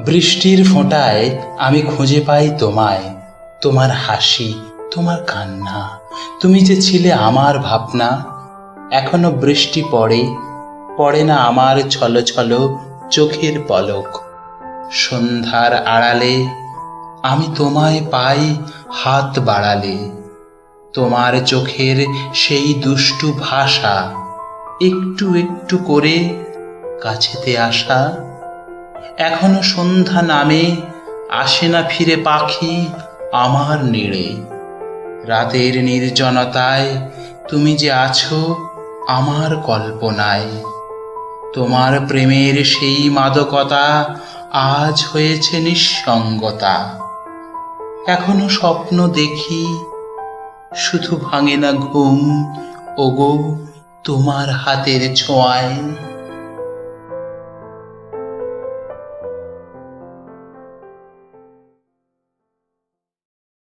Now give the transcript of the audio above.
বৃষ্টির ফোঁটায় আমি খুঁজে পাই তোমায়। তোমার হাসি, তোমার কান্না, তুমি যে ছিলে আমার ভাবনা, এখনও বৃষ্টি পড়ে পড়ে না আমার ছলো ছলো চোখের পলক। সন্ধ্যার আড়ালে আমি তোমায় পাই হাত বাড়ালে। তোমার চোখের সেই দুষ্টু ভাষা, একটু একটু করে কাছেতে আসা এখনও সন্ধ্যা নামে, আসে না ফিরে পাখি আমার নেড়ে। রাতের নির্জনতায় তুমি যে আছো আমার কল্পনায়। তোমার প্রেমের সেই মাদকতা আজ হয়েছে নিঃসঙ্গতা। এখনও স্বপ্ন দেখি, শুধু ভাঙে না ঘুম, ওগো তোমার হাতের ছোঁয়ায়।